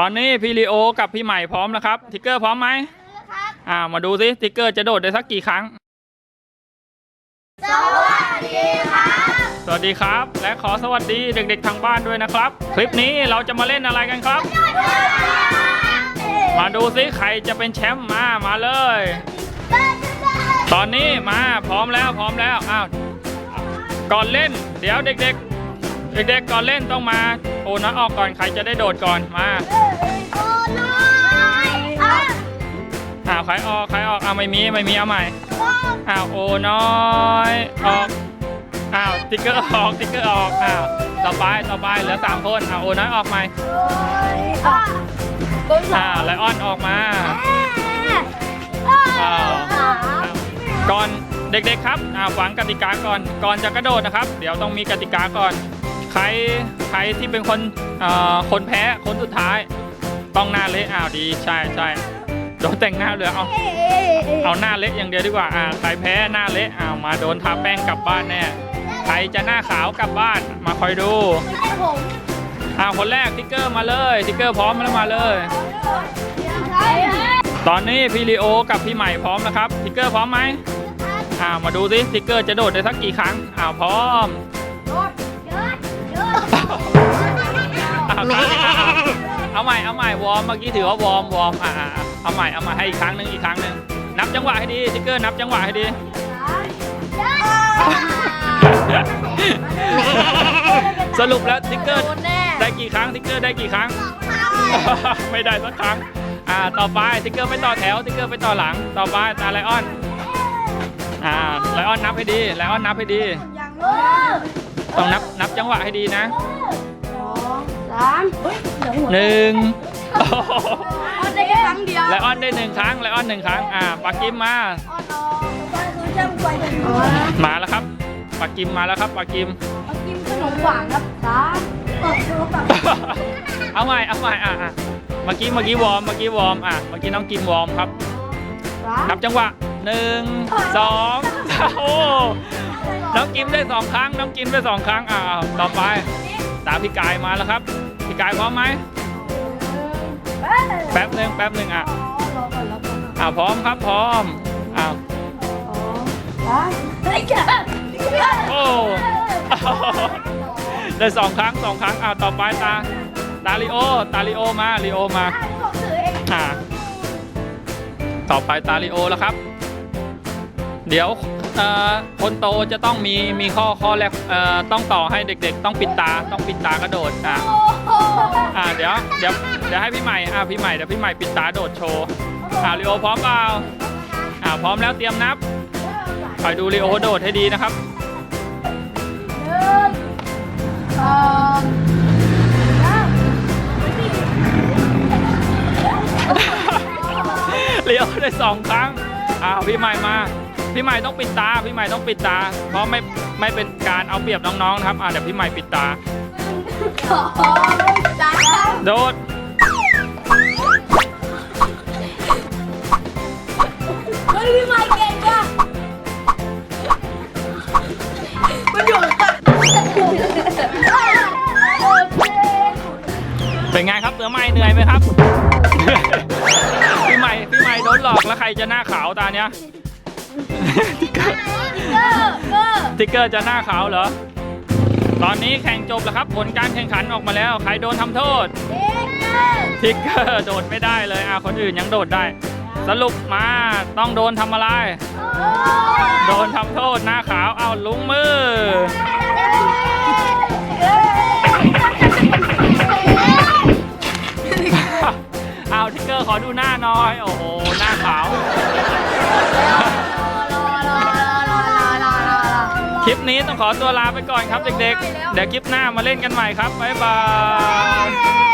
ตอนนี้พี่ลีโอกับพี่ใหม่พร้อมแล้วครับทิกเกอร์พร้อมไหมอ่ามาดูสิทิกเกอร์จะโดดได้สักกี่ครั้ง สวัสดีครับ สวัสดีครับ และขอสวัสดีเด็กๆทางบ้านด้วยนะครับ คลิปนี้เราจะมาเล่นอะไรกันครับ มาดูสิใครจะเป็นแชมป์มามาเลย ตอนนี้มาพร้อมแล้วพร้อมแล้วอ้าวก่อนเล่น เดี๋ยวเด็ก ๆ เด็กๆก่อนเล่นต้องมาโอ้นะออกก่อนใครจะได้โดดก่อนมาโอ้น้อยอ้าวใครออกใครออกอ้าวไม่มีไม่มีเอาใหม่อ้าวโอ้น้อยออกอ้าวติ๊กเกอร์ออกติ๊กเกอร์ออกอ้าวต่อไปต่อไปเหลือสามคนอ้าวโอ้น้อยออกใหม่อะอ้าวไลออนออกมาอ้าวก่อนเด็กๆครับอ่าฟังกติกาก่อนก่อนจะกระโดดนะครับ เดี๋ยวต้องมีกติกาก่อน รใครที่เป็นคนคนแพ้คนสุดท้าย ต้องหน้าเละอ้าวดีใช่ใช่โดนแต่งหน้าเหลือเอาเอาหน้าเละอย่างเดียวดีกว่าอ่าใครแพ้หน้าเละอ้าวมาโดนทาแป้งกลับบ้านแน่ใครจะหน้าขาวกลับบ้านมาคอยดูอ้าวคนแรกติ๊กเกอร์มาเลยติ๊กเกอร์พร้อมแล้วมาเลย ตอนนี้พี่ลีโอกับพี่ใหม่พร้อมนะครับติ๊กเกอร์พร้อมไหมอ้าวมาดูสิติ๊กเกอร์จะโดดได้สักกี่ครั้งอ้าวพร้อม เอาใหม่เอาใหม่วอร์มเมื่อกี้ถือว่าวอร์มวอร์มอ่าอ่าเอาใหม่เอาใหม่ให้อีกครั้งหนึ่งอีกครั้งหนึ่งนับจังหวะให้ดีติ๊กเกอร์นับจังหวะให้ดีสรุปแล้วติ๊กเกอร์ได้กี่ครั้งติ๊กเกอร์ได้กี่ครั้ง ไม่ได้สักครั้งอ่าต่อไปติ๊กเกอร์ไม่ต่อแถวติ๊กเกอร์ไม่ต่อหลัง ต่อไปตาไลออนอ่าไลออนนับให้ดีไลออนนับให้ดี ต้องนับนับจังหวะให้ดีนะสามเฮ้ยเดี๋ยวหัวหนึ่งเอาได้แค่ครั้งเดียวไลออนได้หนึ่งครั้งไลออนหนึ่งครั้งอ่าปากกิมมาอ๋อน้องคือช่างไฟกันอ๋อมาแล้วครับปากกิมมาแล้วครับปากกิมมากินขนมหวานครับสามเปิดโทรศัพท์เอาใหม่เอาใหม่อะอะเมื่อกี้เมื่อกี้วอร์มเมื่อกี้วอร์มอะเมื่อกี้น้องกิมวอร์มครับสามนับจังหวะหนึ่งสองสามโอ้น้องกิมได้สองครั้งน้องกิมได้สองครั้งอ่าต่อไปตามพี่กายมาแล้วครับ พี่กายพร้อมไหมแป๊บหนึ่งแป๊บหนึ่งอะรอก่อนรอก่อนอ่าพร้อมครับพร้อมอ้าวสามเฮ้ยจ้ะโอ้ได้สองครั้งสองครั้งอ่าต่อไปตาตาลิโอตาลิโอมาลิโอมาผมถือเองอ่าต่อไปตาลิโอแล้วครับ เดี๋ยวคนโตจะต้องมีมีข้อข้อแรกต้องต่อให้เด็ก ๆ ต้องปิดตาต้องปิดตากระโดดอ่าโอ้โหอ่าเดี๋ยวเดี๋ยวเดี๋ยวให้พี่ใหม่อ่าพี่ใหม่เดี๋ยวพี่ใหม่ปิดตาโดดโชว์อ่าลิโอพร้อมเปล่าอ่าพร้อมแล้วเตรียมนับคอยดูลิโอโดดให้ดีนะครับหนึ่งสองสามลิโอได้สองครั้งอ้าวพี่ใหม่มา พี่ใหม่ต้องปิดตา พี่ใหม่ต้องปิดตา เพราะไม่ไม่เป็นการเอาเปรียบน้องๆนะครับอ่าเดี๋ยวพี่ใหม่ปิดตาสองสามโดด เฮ้ยพี่ไมค์เก่งจ้ะมันอยู่ข้างโอเคเป็นไงครับเสือใหม่เหนื่อยไหมครับ พี่ใหม่พี่ใหม่โดนหลอกแล้วใครจะหน้าขาวตาเนี้ย เกอร์ เกอร์ติ๊กเกอร์จะหน้าขาวเหรอ ตอนนี้แข่งจบแล้วครับ ผลการแข่งขันออกมาแล้ว ใครโดนทำโทษเกอร์ทิกเกอร์โดดไม่ได้เลยอะคนอื่นยังโดดได้ สรุปมาต้องโดนทำอะไร โดนทำโทษหน้าขาวเอาลุงมือ เอาทิกเกอร์ขอดูหน้าหน่อย โอ้โห หน้าขาว ลิปนี้ต้องขอตัวลาไปก่อนครับเด็กๆ เดี๋ยวคลิปหน้ามาเล่นกันใหม่ครับ บ๊ายบาย